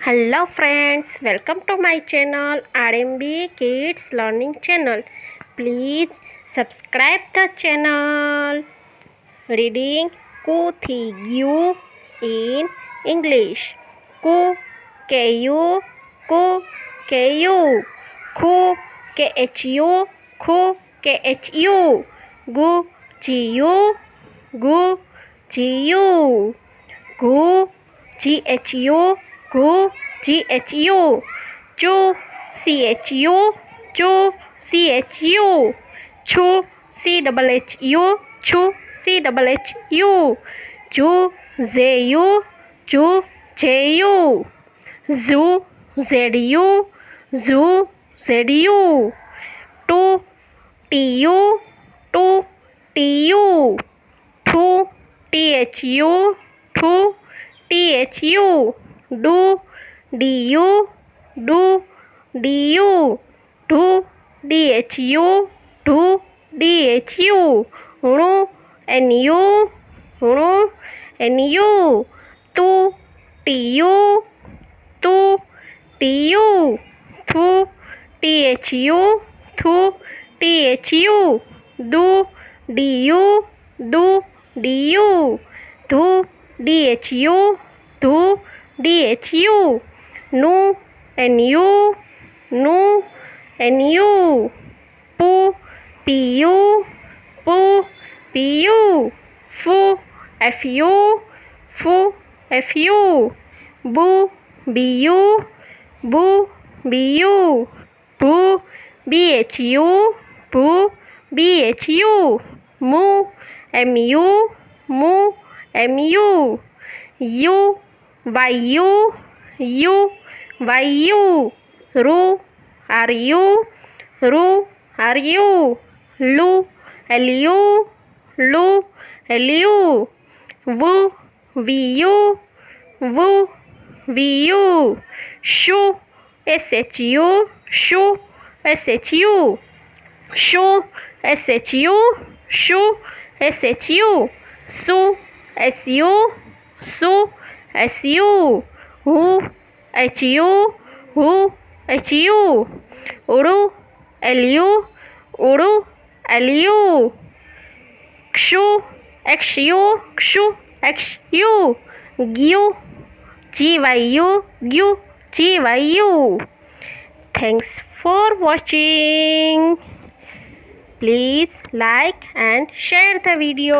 Hello friends welcome to my channel RMB kids learning channel please subscribe the channel reading को थी you in English को के you को के you खो के एच यू खो के एच यू गु जी यू गु जी यू गु G H U gu g h u. Chu c h u. Chu c h u. Chu c double h u. Chu c double h u. Ju z u. Ju j u. Zu z u. Zu z u. Tu t u. Tu t u. Thu t h u. Thu t h u do du do du do dhu do dhu ru and you ru tu tu tu tu thu thu thu thu du du du du thu dhu du DHU. Nu nu nu nu. Pu, PU. Pu, PU. Fu, FU. Fu, FU. Bu, BU. Bu, BU. Pu, BHU. Pu, BHU. Mu, MU. Mu, MU. U, by you, you, by you, ru, are you, ru, are you, lu, lu, lu, lu, vu, vi you, vu, vi you, shu, shu, shu, shu, shu, shu, shu, shu, su, su, su, S U who H U हु H U उड़ू L U उड़ू L U क्षु X U क्षु X U ग्यू G Y U Gue G Y U thanks for watching please like and share the video